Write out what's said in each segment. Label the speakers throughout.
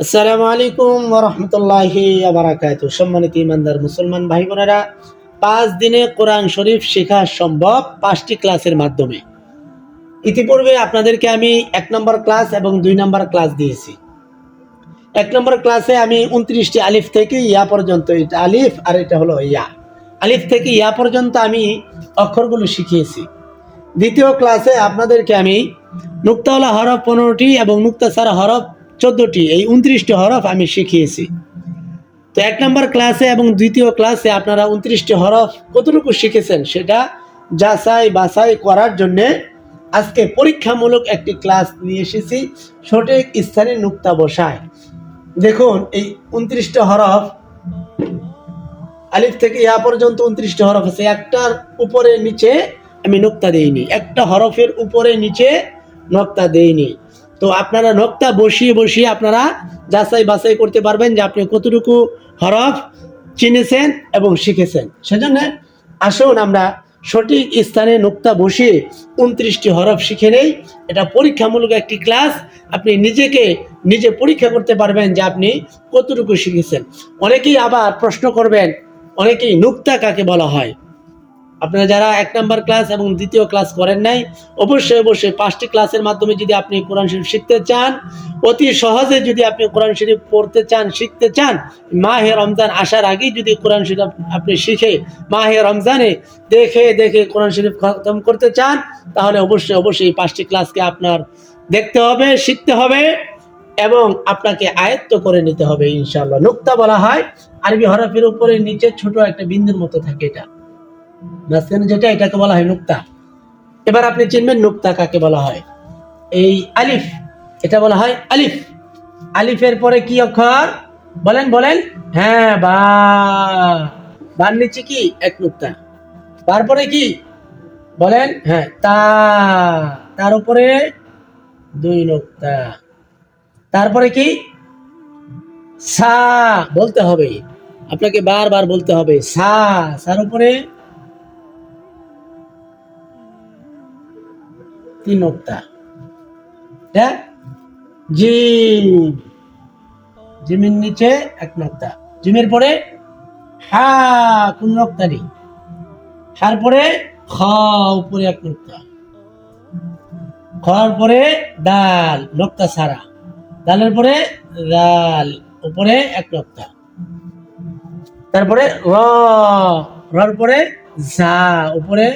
Speaker 1: আসসালামু আলাইকুম ওরহমতুল্লাহি আবরাকাত সম্মানিত ইমানদার মুসলমান ভাই বোনেরা পাঁচ দিনে কোরআন শরীফ শেখা সম্ভব পাঁচটি ক্লাসের মাধ্যমে। ইতিপূর্বে আপনাদেরকে আমি এক নম্বর ক্লাস এবং দুই নম্বর ক্লাস দিয়েছি। এক নম্বর ক্লাসে আমি উনত্রিশটি আলিফ থেকে ইয়া পর্যন্ত, এটা আলিফ আর এটা হলো ইয়া। আলিফ থেকে ইয়া পর্যন্ত আমি অক্ষরগুলো শিখিয়েছি। দ্বিতীয় ক্লাসে আপনাদেরকে আমি নুক্তাওয়ালা হরফ পনেরোটি এবং নুক্তাসারা হরফ চোদ্দোটি, এই উনত্রিশটি হরফ আমি শিখিয়েছি। তো এক নম্বর ক্লাসে এবং দ্বিতীয় ক্লাসে আপনারা উনত্রিশটি হরফ কতটুকু শিখেছেন সেটা যাচাই বাছাই করার জন্যে আজকে পরীক্ষামূলক একটি ক্লাস নিয়ে এসেছি, সঠিক স্থানে নুক্তা বসায়। দেখুন, এই উনত্রিশটা হরফ, আলিফ থেকে ইয়া পর্যন্ত উনত্রিশটা হরফ আছে। একটার উপরে নিচে আমি নোক্তা দেইনি, একটা হরফের উপরে নিচে নোক্তা দেইনি। তো আপনারা নোক্তা বসিয়ে বসিয়ে আপনারা যাচাই বাছাই করতে পারবেন যে আপনি কতটুকু হরফ চিনেছেন এবং শিখেছেন। সেজন্য আসুন আমরা সঠিক স্থানে নোক্তা বসিয়ে উনত্রিশটি হরফ শিখে নেই। এটা পরীক্ষামূলক একটি ক্লাস। আপনি নিজেকে নিজে পরীক্ষা করতে পারবেন যে আপনি কতটুকু শিখেছেন। অনেকেই আবার প্রশ্ন করবেন, অনেকেই নুক্তা কাকে বলা হয়? আপনারা যারা এক নাম্বার ক্লাস এবং দ্বিতীয় ক্লাস করেন নাই, অবশ্যই অবশ্যই পাঁচটি ক্লাসের মাধ্যমে যদি আপনি কোরআন শরীফ শিখতে চান, অতি সহজে যদি আপনি কোরআন শরীফ পড়তে চান, শিখতে চান, মাহে রমজান আসার আগেই যদি কোরআন শরীফ আপনি শিখে মাহে রমজানে দেখে দেখে কোরআন শরীফ খতম করতে চান, তাহলে অবশ্যই অবশ্যই পাঁচটি ক্লাসকে আপনার দেখতে হবে, শিখতে হবে এবং আপনাকে আয়ত্ত করে নিতে হবে ইনশাল্লাহ নুক্তা বলা হয়, আরবি হরফের উপরে নিচে ছোট একটা বিন্দুর মতো থাকে এটা। মাঝখানে যেটা এটাকে বলা হয় নুক্তা। এবার আপনি চিনবেন নুক্তা কাকে বলা হয়। এই আলিফ, এটা বলা হয় আলিফ। আলিফের পরে কি অক্ষর? বলেন বলেন। হ্যাঁ বা। বার নিচে কি? এক নুক্তা। কি? বলেন হ্যাঁ তা। তার উপরে দুই নুক্তা। তারপরে কি? সা, বলতে হবে। আপনাকে বারবার বলতে হবে। সা, সার উপরে তিন নোক্তা এটা জিম। জিমের নিচে এক নোক্তা। জিমের পরে হা, কোন নোক্তা নেই। হার পরে খ, উপরে এক নোক্তা। খর পরে ডাল, নোক্তা সারা ডালের পরে ডাল উপরে এক নোক্তা। তারপরে র, রর পরে ঝা, উপরে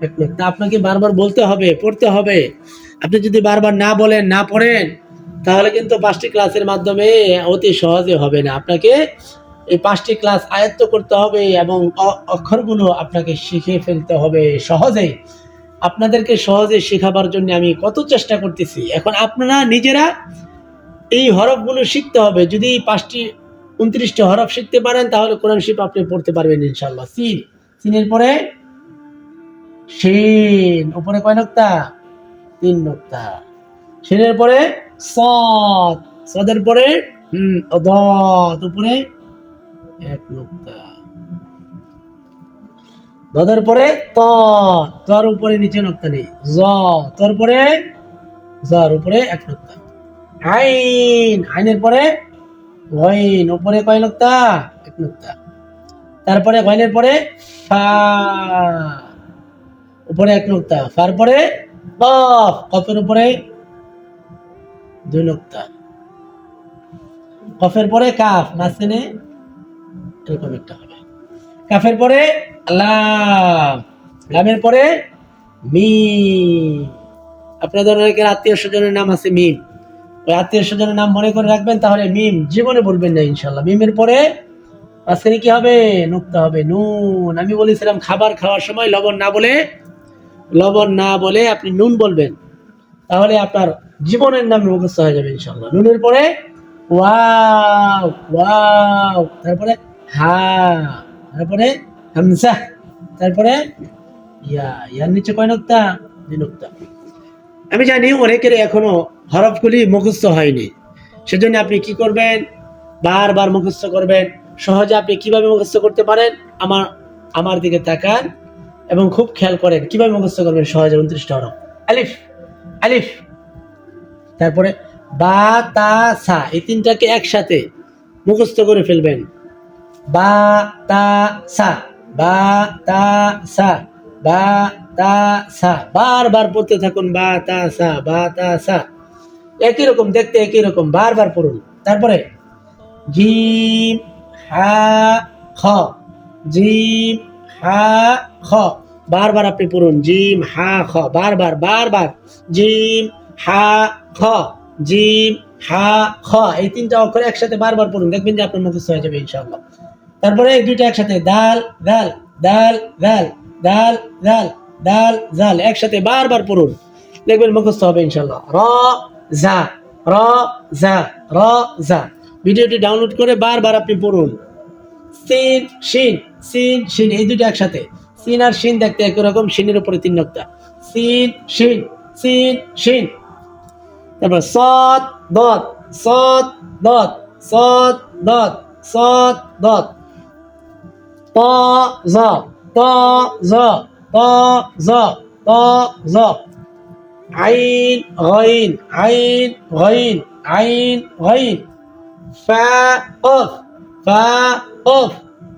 Speaker 1: এক নোক্তা আপনাকে বারবার বলতে হবে, পড়তে হবে। আপনি যদি বারবার না বলেন, না পড়েন, তাহলে কিন্তু পাঁচটি ক্লাসের মাধ্যমে অতি সহজে হবে না। আপনাকে এই পাঁচটি ক্লাস আয়ত্ত করতে হবে এবং অক্ষরগুলো আপনাকে শিখে ফেলতে হবে সহজেই আপনাদেরকে সহজে শেখাবার জন্য আমি কত চেষ্টা করতেছি। এখন আপনারা নিজেরা এই হরফগুলো শিখতে হবে। যদি পাঁচটি, উনত্রিশটি হরফ শিখতে পারেন, তাহলে কোরআন শিপ আপনি পড়তে পারবেন ইনশাল্লাহ সিন, সিনের পরে শিন, উপরে কয় নোক্তা? তিন নোক্তা। শিনের পরে সদ, সদের পরে দত উপরে এক নোক্তা। দদের পরে ত, তর উপরে নিচে নোক্তা নেই, জ, তোর পরে জর উপরে এক নোক্তা। আইন, আইনের পরে গইন উপরে কয় নোক্তা? এক নোক্তা। তারপরে গইনের পরে ফা। উপরে এক নোক্তা ফার পরে কফ কফের উপরে দুই নোক্তা। কফের পরে কাফ মাঝখানে এরকম একটা হবে। কাফের পরে লাম, লামের পরে মিম। আপনাদের অনেকের আত্মীয় স্বজনের নাম আছে মিম। ওই আত্মীয় স্বজনের নাম মনে করে রাখবেন, তাহলে মিম জীবনে বলবেন না ইনশাল্লাহ মিমের পরে মাঝখানে কি হবে? নুক্তা হবে। নুন, আমি বলেছিলাম খাবার খাওয়ার সময় লবণ না বলে লবণ না বলে আপনি নুন বলবেন, তাহলে আপনার জীবনের নাম মুখস্থ হয়ে যাবে ইনশাল্লাহ নুনের পরে ওয়াও ওয়াও, তারপরে হা, তারপরে হামসা, তারপরে ইয়া, ইয়ার নিচে কয় নোক্তা? দুই নোক্তা। আমি জানি অনেকের এখনও হরফগুলি মুখস্থ হয়নি। সেজন্য আপনি কি করবেন? বারবার মুখস্থ করবেন। সহজে আপনি কীভাবে মুখস্থ করতে পারেন? আমার আমার দিকে তাকান। এবং খুব খেয়াল করেন কীভাবে মুখস্থ করবেন সহজে উনত্রিশটা হরফ আলিফ আলিফ। তারপরে বা, তা, সা, এই তিনটাকে একসাথে মুখস্থ করে ফেলবেন। বা, তা, সা, বা, তা, সা, বা, তা, সা, বারবার পড়তে থাকুন, বা, তা, সা, বা, তা, সা। একই রকম, দেখতে একই রকম, বারবার পড়ুন। তারপরে জিম, হা, খ। জিম, হা খ, বারবার আপনি পড়ুন, জিম, হা, খ, বারবার বারবার, জিম, হা, খ, জিম, হা, খ, এই তিনটা অক্ষর একসাথে বারবার পড়ুন, দেখবেন যে আপনার মুখস্থ হয়ে যাবে, ইনশাআল্লাহ। তারপরে এই দুইটা একসাথে, দাল দাল দাল দাল দাল দাল দাল, জাল, একসাথে বারবার পড়ুন, দেখবেন মুখস্থ হবে, ইনশাআল্লাহ। র, জা র জা র, জা। ভিডিওটি ডাউনলোড করে বারবার আপনি পড়ুন। সিন শিন সিন শিন এই দুটো একসাথে। সিন আর শিন দেখতে একই রকম শিনের উপরে তিন নকটা সিন শিন সিন শিন তারপর সৎ দত সৎ দত সৎ দত সৎ দত ত, জ ত জ ত জ ত, জ। আইন, গইন আইন গইন আইন, গইন। ফা, অফ ফা অফ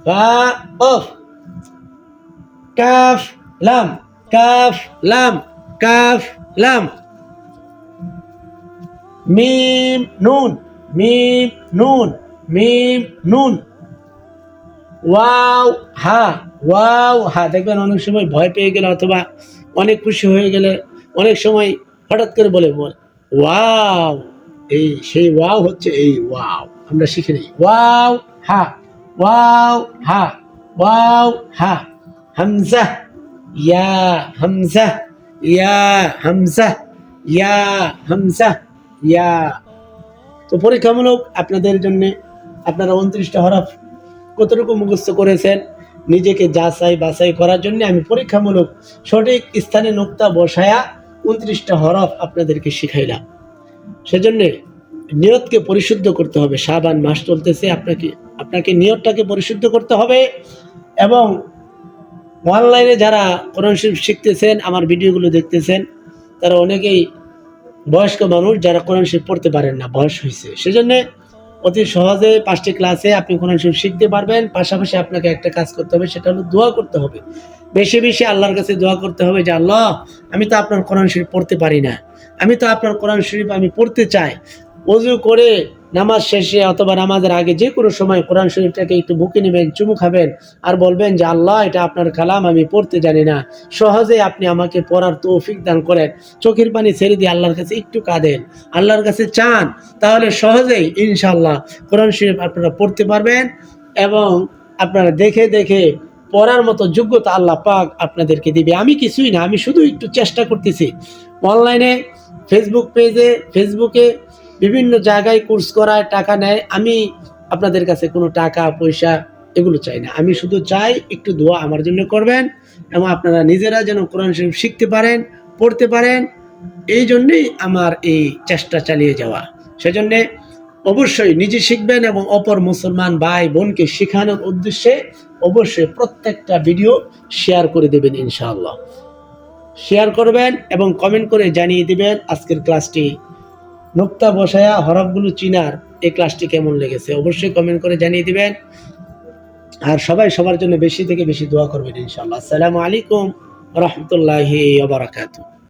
Speaker 1: ফা, অফ। কাফ, লাম কাফ লাম কাফ, লাম। মিম, নুন মিম নুন মিম, নুন। ওয়াও, হা ওয়াও, হা। দেখবেন অনেক সময় ভয় পেয়ে গেলে অথবা অনেক খুশি হয়ে গেলে অনেক সময় হঠাৎ করে বলে ওয়াও, এই সেই ওয়াও হচ্ছে এই ওয়াও, আমরা শিখে নিই। ওয়াও, হা ওয়াও হা ওয়াও, হা। হামজা, ইয়া হামজা ইয়া হামজা ইয়া হামজা, ইয়া। তো পরীক্ষামূলক আপনাদের জন্য আপনারা উনত্রিশটা হরফ কতটুকু মুখস্থ করেছেন নিজেকে যাচাই বাছাই করার জন্য আমি পরীক্ষামূলক সঠিক স্থানে নোক্তা বসায়া উনত্রিশটা হরফ আপনাদেরকে শিখাইলাম। সেজন্যে নিয়তকে পরিশুদ্ধ করতে হবে। সাবান মাস চলতেছে, আপনাকে আপনাকে নিয়তটাকে পরিশুদ্ধ করতে হবে এবং অনলাইনে যারা কোরআন শরীফ শিখতেছেন, আমার ভিডিওগুলো দেখতেছেন, তারা অনেকেই বয়স্ক মানুষ যারা কোরআন শরীফ পড়তে পারেন না, বয়স হয়েছে। সেজন্যে অতি সহজে পাঁচটি ক্লাসে আপনি কোরআন শরীফ শিখতে পারবেন। পাশাপাশি আপনাকে একটা কাজ করতে হবে, সেটা হলো দোয়া করতে হবে। বেশি বেশি আল্লাহর কাছে দোয়া করতে হবে যে, আল্লাহ, আমি তো আপনার কোরআন শরীফ পড়তে পারি না। আমি তো আপনার কোরআন শরীফ আমি পড়তে চাই। অজু করে নামাজ শেষে অথবা নামাজের আগে যে কোনো সময় কোরআন শরীফটাকে একটু বুকে নেবেন, চুমু খাবেন আর বলবেন যে, আল্লাহ, এটা আপনার কালাম, আমি পড়তে জানি না। সহজে আপনি আমাকে পড়ার তৌফিক দান করেন। চোখের পানি ছেড়ে দিয়ে আল্লাহর কাছে একটু কাঁদেন। আল্লাহর কাছে চান, তাহলে সহজেই ইনশাল্লাহ কোরআন শরীফ আপনারা পড়তে পারবেন এবং আপনারা দেখে দেখে পড়ার মতো যোগ্যতা আল্লাহ পাক আপনাদেরকে দিবে। আমি কিছুই না, আমি শুধু একটু চেষ্টা করতেছি। অনলাইনে ফেসবুক পেজে ফেসবুকে বিভিন্ন জায়গায় কোর্স করায় টাকা নেয়, আমি আপনাদের কাছে কোনো টাকা, পয়সা এগুলো চাই না। আমি শুধু চাই একটু দোয়া আমার জন্য করবেন এবং আপনারা নিজেরা যেন কোরআন শরীফ শিখতে পারেন, পড়তে পারেন। এই জন্যেই আমার এই চেষ্টা চালিয়ে যাওয়া। সেজন্যে অবশ্যই নিজে শিখবেন এবং অপর মুসলমান ভাই বোনকে শেখানোর উদ্দেশ্যে অবশ্যই প্রত্যেকটা ভিডিও শেয়ার করে দেবেন ইনশাআল্লাহ। শেয়ার করবেন এবং কমেন্ট করে জানিয়ে দেবেন আজকের ক্লাসটি নোক্তা বসায়া হরফগুলো চিনার এই ক্লাসটি কেমন লেগেছে? অবশ্যই কমেন্ট করে জানিয়ে দিবেন। আর সবাই সবার জন্য বেশি থেকে বেশি দোয়া করবেন ইনশাআল্লাহ। আসসালামু আলাইকুম রহমতুল্লাহি বারাকাতুহ।